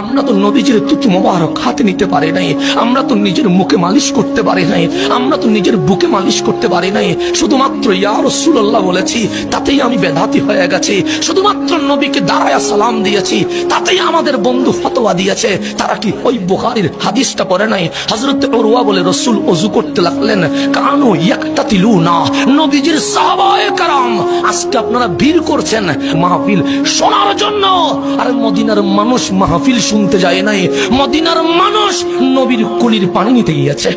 আমরা তো নবীজির তুতু মোবারক হাতে নিতে পারি নাই। আমরা তো নিজের মুখে মালিশ করতে পারি নাই। আমরা তো নিজের বুকে মালিশ করতে পারি নাই। শুধুমাত্র ইয়া রাসূলুল্লাহ বলেছি, তাতেই আমি বেদাতি হয়ে গেছি। শুধুমাত্র নবীকে দাঁড়ায়া সালাম দিয়েছি, তাতেই আমাদের বন্ধু ফতোয়া দিয়েছে। তারা কি ওই বুখারীর হাদিসটা পড়ে নাই? হযরত উরওয়া বলে রসুল অজু করতে লাগলেন, কানু ইয়াকতাতিলুনা। নবীজির সাহাবায়ে কারাম, আজকে আপনারা ভিড় করছেন মাহফিল শোনার জন্য। আর মদিনার মানুষ মাহফিল শুনতে যায় নাই। মদিনার মানুষ নবীর কুলির পানি নিতে গিয়েছে।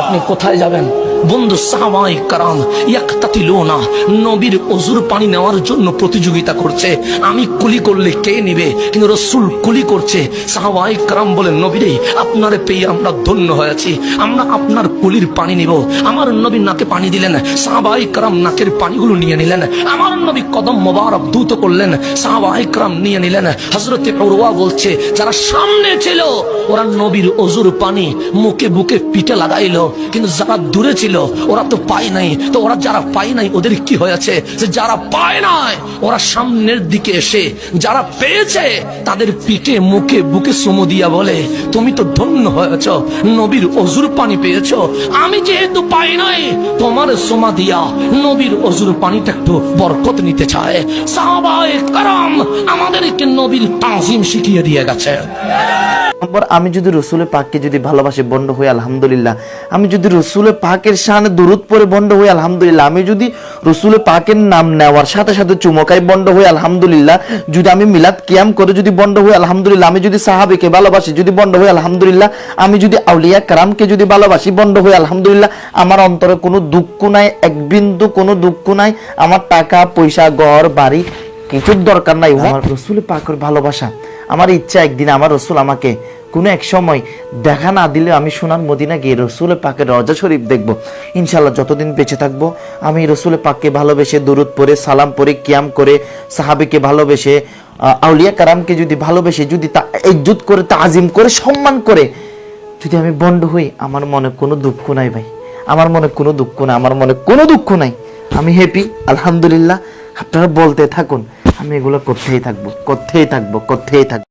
আপনি কোথায় যাবেন? বন্ধু সাহাবাই কারাম, ইয়াকতাতিলুনা, নবীর অজুর পানি নেওয়ার জন্য প্রতিযোগিতা করছে। আমি কুলি করলে কে নিবে? কিন্তু রসুল কুলি করছে। সাহাবাই কারাম বলে নবীরে, আপনারে পেয়ে আমরা ধন্য হয়েছি। আমরা আপনার কুলির পানি নিব। আমার নবী নাকে পানি দিলেন, সাহাবাই কারাম নাকের পানিগুলো নিয়ে নিলেন। আমার নবী কদম মোবারক দ্রুত করলেন, সাহাবাই কারাম নিয়ে নিলেন। হজরতে উরওয়া বলছে, যারা সামনে ছিল, ওরা নবীর অজুর পানি মুখে বুকে পিঠে লাগাইলো। কিন্তু যারা দূরে ছিল ওরা তো পায় নাই। তো ওরা যারা পায় নাই, ওদের কি হয়েছে? যে যারা পায় নাই, ওরা সামনের দিকে এসে, যারা পেয়েছে, তাদের পিঠে, মুখে, বুকে সুমো দিয়া বলে, তুমি তো ধন্য হয়েছ, নবীর অজুর পানি পেয়েছ। আমি যেহেতু পাই নাই, তোমার সোমা দিয়া নবীর অজুর পানিটা একটু বরকত নিতে চায়। সাহাবায়ে কারাম আমাদেরকে নবীর তাজিম শিখিয়ে দিয়ে গেছে। নম্বর, আমি যদি রসুলের পাককে যদি ভালোবাসি বন্ড হই আলহামদুলিল্লাহ। আমি যদি রসুলের পাকের শানে দূরত পরে বন্ড হই আলহামদুলিল্লাহ, আমি যদি রসুলের পাকের নাম নেওয়ার সাথে সাথে চুমকাই বন্ড হই আলহামদুলিল্লাহ, যদি আমি মিলাদ কিয়াম করে যদি বন্ড হই আলহামদুলিল্লাহ, আমি যদি সাহাবিকে ভালোবাসি যদি বন্ড হই আলহামদুলিল্লাহ, আমি যদি আউলিয়া কারামকে যদি ভালোবাসি বন্ড হই আলহামদুলিল্লাহ, আমার অন্তরে কোনো দুঃখ নাই, এক বিন্দু কোনো দুঃখ নাই, আমার টাকা, পয়সা, ঘর, বাড়ি কিছুর দরকার নাই। আমার রসুল পাকের ভালোবাসা আমার ইচ্ছা একদিন আমার রসুল আমাকে কোনো এক সময় দেখা না দিলে আমি সোনার মদিনা গিয়ে রসুলের পাকে রজা শরীফ দেখব। ইনশাল্লাহ যতদিন বেঁচে থাকব, আমি রসুলের পাককে ভালোবেসে দূরত পরে সালাম পরে কিয়াম করে, সাহাবিকে ভালোবেসে আউলিয়া কারামকে যদি ভালোবেসে, যদি তা ইজ্জত করে তা আজিম করে, সম্মান করে, যদি আমি বন্ড হই, আমার মনে কোনো দুঃখ নাই ভাই। আমার মনে কোনো দুঃখ নাই, আমার মনে কোনো দুঃখ নাই। আমি হ্যাপি আলহামদুলিল্লাহ। আপনারা বলতে থাকুন আমি এগুলো করতেই থাকব করতেই থাকব করতেই থাকব।